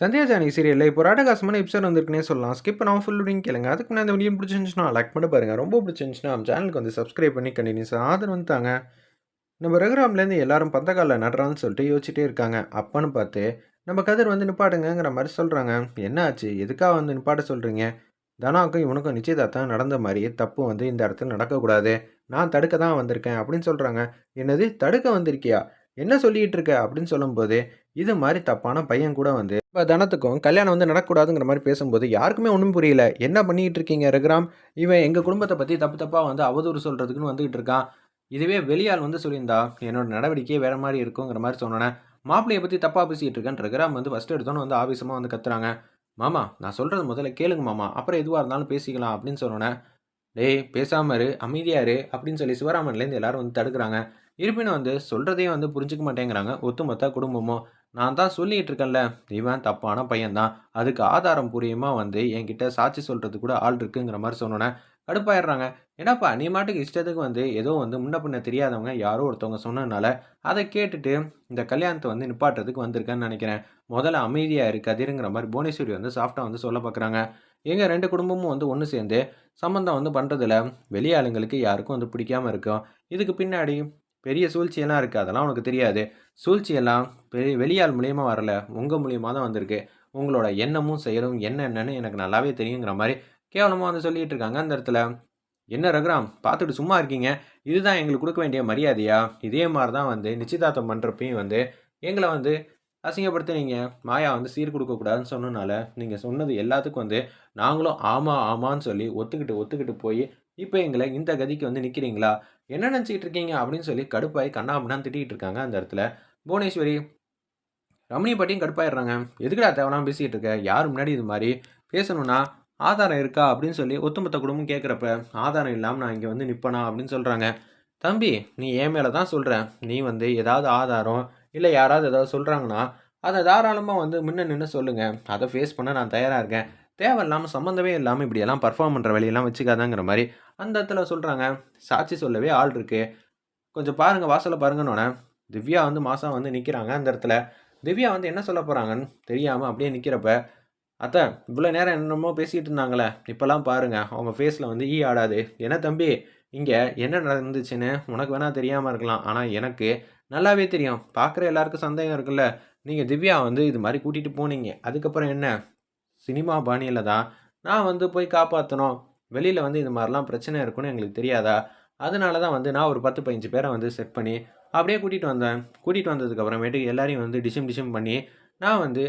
சந்தியா ஜானகி சீரியலில் இப்போ ராடகாசமான எபிசோட் வந்திருக்குனே சொல்லலாம். ஸ்கிப் நான் ஃபுல் விடிங் கேளுங்க. அதுக்கு நான் இந்த வீடியோ பிடிச்சிருந்துச்சுன்னா லைக் பண்ணி பாருங்கள் ரொம்ப பிடிச்சிருந்துச்சுன்னா நம்ம சேனலுக்கு வந்து சப்ஸ்கிரைப் பண்ணி கண்டினியூஸ் ஆதரவு வந்துட்டாங்க நம்ம ரகுராம்லேருந்து எல்லாரும் பந்தக்காலில் நடுறான்னு சொல்லிட்டு யோசிச்சுட்டே இருக்காங்க. அப்பன்னு பார்த்து நம்ம கதிர் வந்து நிப்பாட்டுங்கங்கிற மாதிரி சொல்கிறாங்க என்ன ஆச்சு எதுக்காக வந்து நிப்பாட்ட சொல்கிறீங்க தனாக்கும் இவனுக்கும் நிச்சயதார்த்தம் நடந்த மாதிரியே தப்பு வந்து இந்த இடத்துல நடக்கக்கூடாது. நான் தடுக்க தான் வந்திருக்கேன் அப்படின்னு சொல்கிறாங்க என்னது? தடுக்க வந்திருக்கியா? என்ன சொல்லிட்டு இருக்க அப்படின்னு சொல்லும்போது இது மாதிரி தப்பான பையன் கூட வந்து இப்போ தனத்துக்கும் கல்யாணம் வந்து நடக்கூடாதுங்கிற மாதிரி பேசும்போது யாருக்குமே ஒன்றும் புரியல. என்ன பண்ணிக்கிட்டு இருக்கீங்க ரகுராம்? இவன் எங்கள் குடும்பத்தை பற்றி தப்பு தப்பாக வந்து அவதூறு சொல்கிறதுக்குன்னு வந்துகிட்டு இருக்கான் இதுவே வெளியால் வந்து சொல்லியிருந்தா என்னோட நடவடிக்கையே வேறு மாதிரி இருக்குங்கிற மாதிரி சொன்னோன்னே மாப்பிள்ளையை பற்றி தப்பாக பேசிகிட்டு இருக்கேன் ரகுராம் வந்து ஃபஸ்ட் எடுத்தோன்னு வந்து ஆவேசமாக வந்து கத்துறாங்க. மாமா நான் சொல்கிறது முதல்ல கேளுங்க மாமா. அப்புறம் எதுவாக இருந்தாலும் பேசிக்கலாம் அப்படின்னு சொன்னோன்னே டேய் பேசாமல் இரு அப்படின்னு சொல்லி சிவராமன்லேருந்து எல்லாரும் வந்து தடுக்கிறாங்க. இருப்பினும் வந்து சொல்கிறதையும் வந்து புரிஞ்சுக்க மாட்டேங்கிறாங்க. ஒத்துமொத்த குடும்பமும். நான் தான் சொல்லிகிட்டு இருக்கேன்ல இவன் தப்பான பையன்தான். அதுக்கு ஆதாரம் பூரியமா வந்து என்கிட்ட சாட்சி சொல்கிறது கூட ஆள் இருக்குங்கிற மாதிரி சொன்னோன்னே கடுப்பாயிடுறாங்க. என்னப்பா நீ மாட்டுக்கு இஷ்டத்துக்கு வந்து ஏதோ வந்து முன்ன பின்ன தெரியாதவங்க யாரோ ஒருத்தவங்க சொன்னதுனால அதை கேட்டுட்டு இந்த கல்யாணத்தை வந்து நிப்பாட்டுறதுக்கு வந்திருக்கேன்னு நினைக்கிறேன். முதல்ல அமைதியாக இரு கதிருங்கிற மாதிரி புவனேஸ்வரி வந்து சாஃப்டாக வந்து சொல்ல பார்க்குறாங்க எங்கள் ரெண்டு குடும்பமும் வந்து ஒன்று சேர்ந்து சம்மந்தம் வந்து பண்ணுறதுல வெளியாளுங்களுக்கு யாருக்கும் வந்து பிடிக்காம இருக்கும். இதுக்கு பின்னாடி பெரிய சூழ்ச்சியெல்லாம் இருக்குது அதெல்லாம் உனக்கு தெரியாது. சூழ்ச்சியெல்லாம் பெரிய வெளியால் மூலியமாக வரல. உங்கள் மூலியமாக தான் வந்திருக்கு. உங்களோட எண்ணமும் செயலும் என்னென்னு எனக்கு நல்லாவே தெரியுங்கிற மாதிரி கேவலமாக வந்து சொல்லிகிட்டு இருக்காங்க. அந்த இடத்துல என்ன ரகுராம் பார்த்துட்டு சும்மா இருக்கீங்க? இதுதான் எங்களுக்கு கொடுக்க வேண்டிய மரியாதையா? இதே மாதிரி தான் வந்து நிச்சயதார்த்தம் பண்ணுறப்பையும் வந்து எங்களை வந்து அசிங்கப்படுத்துனீங்க. மாயா வந்து சீர் கொடுக்கக்கூடாதுன்னு சொன்னனால நீங்கள் சொன்னது எல்லாத்துக்கும் வந்து நாங்களும் ஆமாம் ஆமான்னு சொல்லி ஒத்துக்கிட்டு ஒத்துக்கிட்டு போய் இப்போ எங்களை இந்த கதிக்கு வந்து நிற்கிறீங்களா என்ன நினச்சிக்கிட்டு இருக்கீங்க? அப்படின்னு சொல்லி கடுப்பாய் கண்ணாமண்ணான்னு திட்டிகிட்டு இருக்காங்க அந்த இடத்துல. புவனேஸ்வரி ரமணி பாட்டியும் கடுப்பாயிடுறாங்க. எதுக்குடா தேவலாம் பேசிகிட்டு இருக்க? யார் முன்னாடி இது மாதிரி பேசணும்னா ஆதாரம் இருக்கா? அப்படின்னு சொல்லி ஒத்துமொத்த குடும்பம் கேட்குறப்ப ஆதாரம் இல்லாமல் நான் இங்கே வந்து நிற்பனா அப்படின்னு சொல்கிறாங்க தம்பி நீ என் மேலே தான் சொல்கிற நீ வந்து ஏதாவது ஆதாரம் இல்லை யாராவது ஏதாவது சொல்கிறாங்கன்னா அதை தாராளமாக வந்து முன்ன நின்று சொல்லுங்கள் அதை ஃபேஸ் பண்ண நான் தயாராக இருக்கேன். தேவையில்லாமல் சம்மந்தமே இல்லாமல் இப்படியெல்லாம் பர்ஃபார்ம் பண்ணுற வேலையெல்லாம் வச்சுக்காதாங்கிற மாதிரி அந்த இடத்துல சொல்கிறாங்க சாட்சி சொல்லவே ஆள் இருக்கு. கொஞ்சம் பாருங்கள் வாசலை பாருங்கன்னொன்னே திவ்யா வந்து மாதம் வந்து நிற்கிறாங்க அந்த இடத்துல. திவ்யா வந்து என்ன சொல்ல போகிறாங்கன்னு தெரியாமல் அப்படியே நிற்கிறப்ப அத்தை இவ்வளோ நேரம் என்னமோ பேசிகிட்டு இருந்தாங்களே இப்போல்லாம் பாருங்கள் அவங்க ஃபேஸில் வந்து ஈ ஆடாது. என்ன தம்பி இங்கே என்ன நடந்துச்சுன்னு உனக்கு வேணால் தெரியாமல் இருக்கலாம். ஆனால் எனக்கு நல்லாவே தெரியும். பார்க்குற எல்லாருக்கும் சந்தேகம் இருக்குல்ல. நீங்கள் திவ்யா வந்து இது மாதிரி கூட்டிகிட்டு போனீங்க. அதுக்கப்புறம் என்ன? சினிமா பாணியில் தான் நான் வந்து போய் காப்பாற்றணும் வெளியில் வந்து இது மாதிரிலாம் பிரச்சனை இருக்குன்னு எங்களுக்கு தெரியாதா? அதனால தான் வந்து நான் ஒரு பத்து பதினஞ்சு பேரை வந்து செட் பண்ணி அப்படியே கூட்டிகிட்டு வந்தேன். கூட்டிகிட்டு வந்ததுக்கப்புறமேட்டுக்கு எல்லாரையும் வந்து டிசிம் டிசிம் பண்ணி நான் வந்து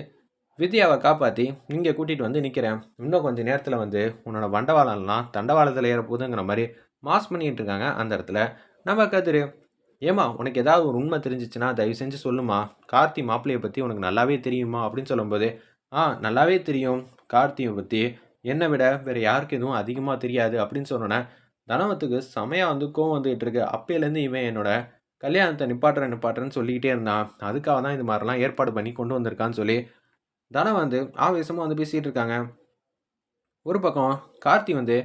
வித்யாவை காப்பாற்றி இங்கே கூட்டிகிட்டு வந்து நிற்கிறேன் இன்னும் கொஞ்சம் நேரத்தில் வந்து உன்னோட வண்டவாளம்லாம் தண்டவாளத்தில் ஏற போகுதுங்கிற மாதிரி மாஸ் பண்ணிகிட்டு இருக்காங்க அந்த இடத்துல. நம்ம கதிர் ஏமா உனக்கு ஏதாவது ஒரு உண்மை தெரிஞ்சிச்சுன்னா தயவு செஞ்சு சொல்லுமா கார்த்தி மாப்பிள்ளையை பற்றி உனக்கு நல்லாவே தெரியுமா அப்படின்னு சொல்லும்போது ஆ நல்லாவே தெரியும். கார்த்தியை பற்றி என்னை விட வேறு யாருக்கு எதுவும் அதிகமாக தெரியாது அப்படின்னு சொன்னோன்னே தனவத்துக்கு செமையாக வந்து கோவம் வந்துகிட்டு இருக்கு. அப்பையிலேருந்து இவன் என்னோட கல்யாணத்தை நிப்பாட்டுறேன் நிப்பாட்டுறேன்னு சொல்லிக்கிட்டே இருந்தான். அதுக்காக தான் இது மாதிரிலாம் ஏற்பாடு பண்ணி கொண்டு வந்திருக்கான்னு சொல்லி தனம் வந்து ஆவேசமாக வந்து பேசிகிட்டு இருக்காங்க. ஒரு பக்கம் கார்த்தி வந்து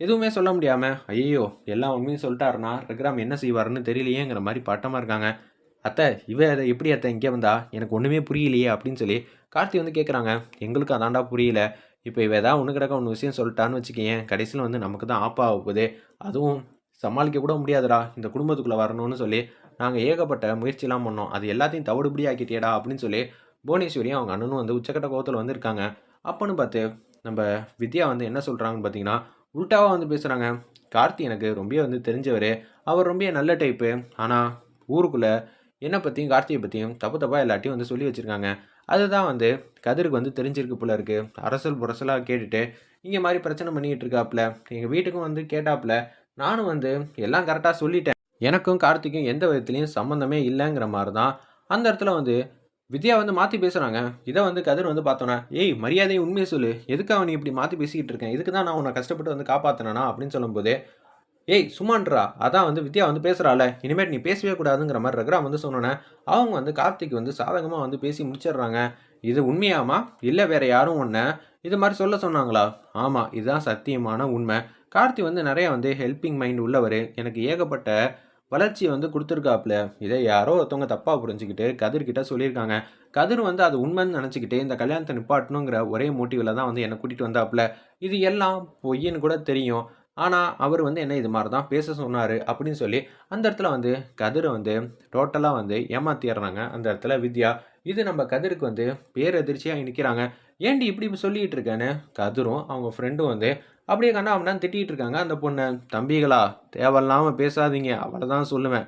எதுவுமே சொல்ல முடியாமல் ஐயோ எல்லா உண்மையும் சொல்லிட்டாருன்னா ரகுராம் என்ன செய்வாருன்னு தெரியலையேங்கிற மாதிரி பட்டமாக இருக்காங்க. அத்தை இவ அதை எப்படி அத்தை இங்கே வந்தா? எனக்கு ஒன்றுமே புரியலையே அப்படின்னு சொல்லி கார்த்தி வந்து கேட்குறாங்க எங்களுக்கு அதாண்டா புரியல. இப்போ இவ ஏதாவது ஒன்று கிடக்க ஒன்று விஷயம் சொல்லிட்டான்னு வச்சுக்கேன் கடைசியில் வந்து நமக்கு தான் ஆப்பா போகுது. அதுவும் சமாளிக்க கூட முடியாதுடா. இந்த குடும்பத்துக்குள்ளே வரணும்னு சொல்லி நாங்கள் ஏகப்பட்ட முயற்சிலாம் பண்ணோம். அது எல்லாத்தையும் தவிடுபடி ஆக்கிட்டியடா அப்படின்னு சொல்லி புவனேஸ்வரியும் அவங்க அண்ணனும் வந்து உச்சக்கட்ட கோவத்தில் வந்திருக்காங்க அப்போன்னு பார்த்து நம்ம வித்யா வந்து என்ன சொல்கிறாங்கன்னு பார்த்தீங்கன்னா உல்ட்டாவாக வந்து பேசுகிறாங்க கார்த்தி எனக்கு ரொம்ப வந்து தெரிஞ்சவர். அவர் ரொம்ப நல்ல டைப்பு ஆனால் ஊருக்குள்ளே என்னை பற்றியும் கார்த்தியை பற்றியும் தப்பு தப்பாக எல்லாத்தையும் வந்து சொல்லி வச்சுருக்காங்க. அதுதான் வந்து கதிருக்கு வந்து தெரிஞ்சிருக்கு போல இருக்குது அரசல் புரசலாக கேட்டுட்டு இங்கே மாதிரி பிரச்சனை பண்ணிக்கிட்டு இருக்காப்புல எங்கள் வீட்டுக்கும் வந்து கேட்டாப்புல நானும் வந்து எல்லாம் கரெக்டாக சொல்லிட்டேன். எனக்கும் கார்த்திக்கும் எந்த விதத்துலேயும் சம்மந்தமே இல்லைங்கிற மாதிரி தான் அந்த இடத்துல வந்து வித்யா வந்து மாற்றி பேசுகிறாங்க இதை வந்து கதிர் வந்து பார்த்தோன்னா ஏய் மரியாதையை உண்மையை சொல்லு. எதுக்காக நீ இப்படி மாற்றி பேசிக்கிட்டு இருக்கேன் இதுக்கு தான் நான் உன்னை கஷ்டப்பட்டு வந்து காப்பாற்றினா அப்படின்னு சொல்லும்போது ஏய் சுமான்றா அதான் வந்து வித்யா வந்து பேசுகிறாள் இனிமேல் நீ பேசவே கூடாதுங்கிற மாதிரி ரகுராம் வந்து சொன்னோன்னே அவங்க வந்து கார்த்திக் வந்து சாதகமாக வந்து பேசி முடிச்சிடுறாங்க. இது உண்மையாமா? இல்லை வேற யாரும் ஒன்று இது மாதிரி சொல்ல சொன்னாங்களா? ஆமாம் இதுதான் சத்தியமான உண்மை. கார்த்தி வந்து நிறைய வந்து ஹெல்பிங் மைண்ட் உள்ளவர். எனக்கு ஏகப்பட்ட வளர்ச்சி வந்து கொடுத்துருக்காப்புல இதை யாரோ ஒருத்தவங்க தப்பாக புரிஞ்சுக்கிட்டு கதிர்கிட்ட சொல்லியிருக்காங்க. கதிர் வந்து அது உண்மைன்னு நினச்சிக்கிட்டு இந்த கல்யாணத்தை நிப்பாட்டணுங்கிற ஒரே மோட்டிவில் தான் வந்து என்னை கூட்டிகிட்டு வந்தாப்புல இது எல்லாம் பொய்யன்னு கூட தெரியும். ஆனால் அவர் வந்து என்ன இது மாதிரி தான் பேச சொன்னார் அப்படின்னு சொல்லி அந்த இடத்துல வந்து கதிரை வந்து டோட்டலாக வந்து ஏமாத்திடுறாங்க அந்த இடத்துல வித்யா இது நம்ம கதிருக்கு வந்து பேரதிர்ச்சியாக நிற்கிறாங்க ஏன்டி இப்படி சொல்லிகிட்டு இருக்கேன்னு கதிரும் அவங்க ஃப்ரெண்டும் வந்து அப்படியே கண்ணா அவனான்னு திட்டிகிட்டு இருக்காங்க. அந்த பொண்ணை தம்பிகளா தேவையில்லாமல் பேசாதீங்க அவளை தான் சொல்லுவேன்.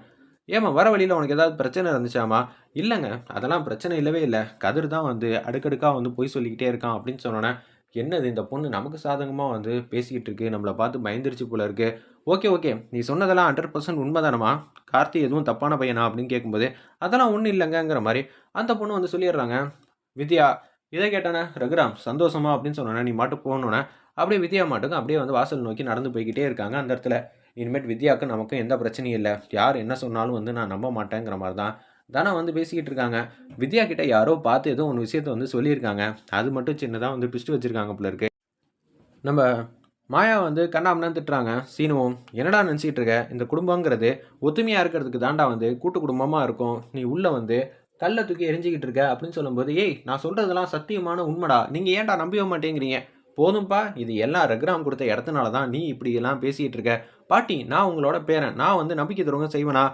ஏம்மா வர வழியில் உனக்கு ஏதாவது பிரச்சனை இருந்துச்சாமா இல்லைங்க அதெல்லாம் பிரச்சனை இல்லவே இல்லை. கதிர் தான் வந்து அடுக்கடுக்காக வந்து போய் சொல்லிக்கிட்டே இருக்கான் அப்படின்னு சொன்னோன்னே என்னது இந்த பொண்ணு நமக்கு சாதகமாக வந்து பேசிக்கிட்டு இருக்கு நம்மளை பார்த்து பயந்துருச்சு போல இருக்கு. Okay okay. நீ சொன்னதெல்லாம் ஹண்ட்ரட் பர்சன்ட் உண்மைதானம்மா? கார்த்தி எதுவும் தப்பான பையனா அப்படின்னு கேட்கும்போது அதெல்லாம் ஒன்றும் இல்லைங்கங்கிற மாதிரி அந்த பொண்ணு வந்து சொல்லிடுறாங்க. வித்யா இதை கேட்டானே ரகுராம் சந்தோஷமா? அப்படின்னு சொன்னோன்னே நீ மாட்டு போகணுன்னே. அப்படியே வித்யா மாட்டுக்கும் அப்படியே வந்து வாசல் நோக்கி நடந்து போய்கிட்டே இருக்காங்க அந்த இடத்துல. இனிமேட் வித்யாவுக்கு நமக்கும் எந்த பிரச்சனையும் இல்லை. யார் என்ன சொன்னாலும் வந்து நான் நம்ப மாட்டேங்கிற மாதிரி தான் தானா வந்து பேசிக்கிட்டு இருக்காங்க. வித்யா கிட்ட யாரோ பார்த்து ஏதோ ஒன்று விஷயத்த வந்து சொல்லியிருக்காங்க. அது மட்டும் சின்னதாக வந்து ட்விஸ்ட் வச்சுருக்காங்க போல இருக்கு. நம்ம மாயா வந்து கண்ணாமண்ணான்னு திட்டுறாங்க. சீனுவும் என்னடா நினச்சிக்கிட்டு இருக்க? இந்த குடும்பங்கிறது ஒத்துமையாக இருக்கிறதுக்கு தாண்டா வந்து கூட்டு குடும்பமாக இருக்கும். நீ உள்ளே வந்து கல்லை தூக்கி எரிஞ்சிக்கிட்டு இருக்க அப்படின்னு சொல்லும்போது ஏய் நான் சொல்கிறதெல்லாம் சத்தியமான உண்மைடா. நீங்கள் ஏன்டா நம்பவே மாட்டேங்கிறீங்க? போதும்பா இது எல்லாம் ரகுராம் கொடுத்த இடத்துனால தான் நீ இப்படியெல்லாம் பேசிகிட்டு இருக்க. பாட்டி நான் உங்களோட பேரன். நான் வந்து நம்பிக்கை தருவங்க செய்வேனா?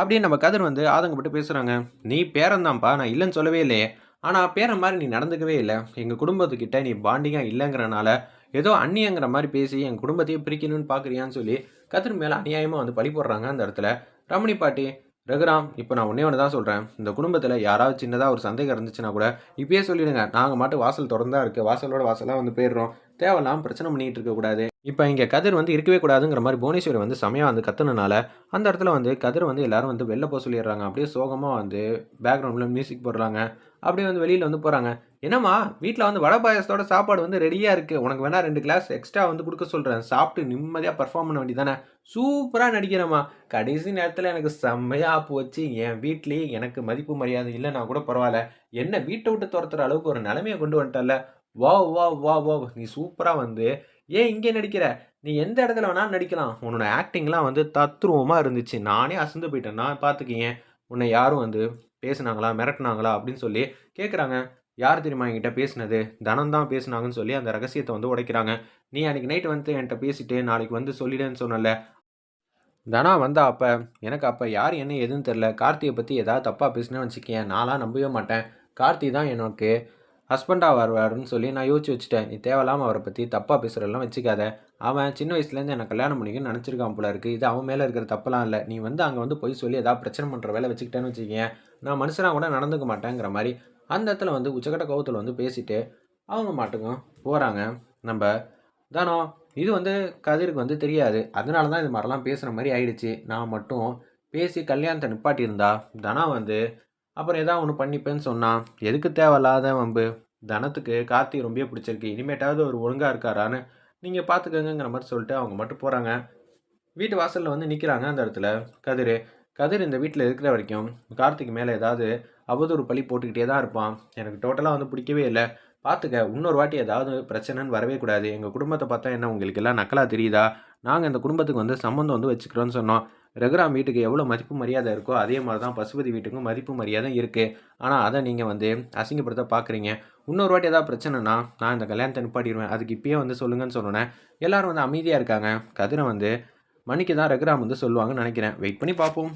அப்படின்னு நம்ம கதிர் வந்து ஆதங்கப்பட்டு பேசுகிறாங்க நீ பேரன்தான்ப்பா நான் இல்லைன்னு சொல்லவே இல்லையே. ஆனால் பேரன் மாதிரி நீ நடந்துக்கவே இல்லை. எங்கள் குடும்பத்துக்கிட்ட நீ பாண்டிங்காக இல்லைங்கிறனால ஏதோ அந்நியங்கிற மாதிரி பேசி என் குடும்பத்தையே பிரிக்கணும்னு பார்க்குறியான்னு சொல்லி கதிர் மேலே அநியாயமாக வந்து பழி போடுறாங்க அந்த இடத்துல. ரமணி பாட்டி ரகுராம் இப்போ நான் ஒன்றே ஒன்று தான் சொல்கிறேன் இந்த குடும்பத்தில் யாராவது சின்னதாக ஒரு சந்தேகம் இருந்துச்சுன்னா கூட இப்பயே சொல்லிடுங்க. நாங்கள் மாட்டு வாசல் திறந்தா இருக்குது வாசலோட வாசலாக வந்து போயிடுறோம். தேவையில்லாமல் பிரச்சனை பண்ணிகிட்டு இருக்கக்கூடாது இப்போ இங்கே கதிர் வந்து இருக்கவே கூடாதுங்கிற மாதிரி புவனேஸ்வரி வந்து செமையாக வந்து கத்துனனால அந்த இடத்துல வந்து கதிர் வந்து எல்லாரும் வந்து வெளில போக சொல்லிடுறாங்க. அப்படியே சோகமாக வந்து பேக்ரவுண்டில் மியூசிக் போடுறாங்க. அப்படியே வந்து வெளியில் வந்து போகிறாங்க என்னம்மா வீட்டில் வந்து வடை பாயசத்தோட சாப்பாடு வந்து ரெடியாக இருக்குது உனக்கு வேணால் ரெண்டு கிளாஸ் எக்ஸ்ட்ரா வந்து கொடுக்க சொல்கிறேன் சாப்பிட்டு நிம்மதியாக பர்ஃபார்ம் பண்ண வேண்டியதானே சூப்பராக நடிக்கிறேம்மா. கடைசி நேரத்தில் எனக்கு செம்மையாக போச்சு. என் வீட்லேயே எனக்கு மதிப்பு மரியாதை இல்லைன்னா கூட பரவாயில்ல. என்ன வீட்டை விட்டு துரத்துற அளவுக்கு ஒரு நிலைமையை கொண்டு வந்துட்டல வா வா வா வா நீ சூப்பராக வந்து ஏன் இங்கே நடிக்கிற? நீ எந்த இடத்துல வேணாலும் நடிக்கலாம். உன்னோட ஆக்டிங்லாம் வந்து தத்ரூபமாக இருந்துச்சு. நானே அசந்து போயிட்டேன். நான் பார்த்துக்கிங்க உன்னை யாரும் வந்து பேசுனாங்களா? மிரட்டினாங்களா? அப்படின்னு சொல்லி கேட்குறாங்க யார் தெரியுமா என்கிட்ட பேசினது? தனம் தான் பேசுனாங்கன்னு சொல்லி அந்த ரகசியத்தை வந்து உடைக்கிறாங்க. நீ அன்றைக்கி நைட்டு வந்து என்கிட்ட பேசிட்டு நாளைக்கு வந்து சொல்லிடுன்னு சொன்னல தனா வந்தா அப்போ எனக்கு அப்போ யார் என்ன எதுன்னு தெரில கார்த்தியை பற்றி ஏதாவது தப்பாக பேசினேன்னு வச்சுக்கேன் நான்லாம் நம்பவே மாட்டேன். கார்த்தி தான் எனக்கு ஹஸ்பண்டாக வருவாருன்னு சொல்லி நான் யோசிச்சு வச்சுட்டேன். நீ தேவையில்லாமல் அவரை பற்றி தப்பாக பேசுகிறதெல்லாம் வச்சுக்காத. அவன் சின்ன வயசுலேருந்து எனக்கு கல்யாணம் பண்ணிக்கணும்னு நினச்சிருக்கான் போல இருக்குது இது அவன் மேலே இருக்கிற தப்பெல்லாம் இல்லை. நீ வந்து அங்கே வந்து போய் சொல்லி ஏதாவது பிரச்சனை பண்ணுற வேலை வச்சுக்கிட்டேன்னு வச்சுக்கேன் நான் மனுஷனாக கூட நடந்துக்க மாட்டேங்கிற மாதிரி அந்த இடத்துல வந்து உச்சக்கட்ட கோவத்தில் வந்து பேசிட்டு அவங்க மாட்டுக்கும் போகிறாங்க நம்ம தானோ இது வந்து கதிருக்கு வந்து தெரியாது. அதனால தான் இது மாதிரிலாம் பேசுகிற மாதிரி ஆயிடுச்சு. நான் மட்டும் பேசி கல்யாணத்தை நிப்பாட்டியிருந்தா தனா வந்து அப்புறம் எதாவது ஒன்று பண்ணிப்பேன்னு சொன்னான் எதுக்கு தேவையில்லாத வம்பு? தனத்துக்கு கார்த்தி ரொம்ப பிடிச்சிருக்கு. இனிமேட்டாவது ஒரு ஒழுங்காக இருக்காரான்னு நீங்கள் பார்த்துக்கங்கிற மாதிரி சொல்லிட்டு அவங்க மட்டும் போகிறாங்க வீட்டு வாசலில் வந்து நிற்கிறாங்க அந்த இடத்துல. கதிர் கதிர் இந்த வீட்டில் இருக்கிற வரைக்கும் கார்த்திக் மேலே ஏதாவது அவதூறு பழி போட்டுக்கிட்டே தான் இருப்பான். எனக்கு டோட்டலாக வந்து பிடிக்கவே இல்லை. பார்த்துக்க இன்னொரு வாட்டி ஏதாவது பிரச்சனைன்னு வரவே கூடாது. எங்கள் குடும்பத்தை பார்த்தா என்ன உங்களுக்கு எல்லாம் நக்கலாக தெரியுதா? நாங்கள் இந்த குடும்பத்துக்கு வந்து சம்மந்தம் வந்து வச்சுக்கிறோன்னு சொன்னோம். ரகுராம் வீட்டுக்கு எவ்வளோ மதிப்பு மரியாதை இருக்கோ அதே மாதிரி தான் பசுபதி வீட்டுக்கும் மதிப்பு மரியாதை இருக்குது ஆனால் அதை நீங்கள் வந்து அசிங்கப்படுத்த பார்க்குறீங்க இன்னொரு வாட்டி ஏதாவது பிரச்சனைனா நான் இந்த கல்யாணத்தை நிப்பாட்டிடுவேன். அதுக்கு இப்பயே வந்து சொல்லுங்கன்னு சொன்னோன்னே எல்லோரும் வந்து அமைதியாக இருக்காங்க. கதிரை வந்து மணிக்கு தான் ரகுராம் வந்து சொல்லுவாங்கன்னு நினைக்கிறேன். வெயிட் பண்ணி பார்ப்போம்.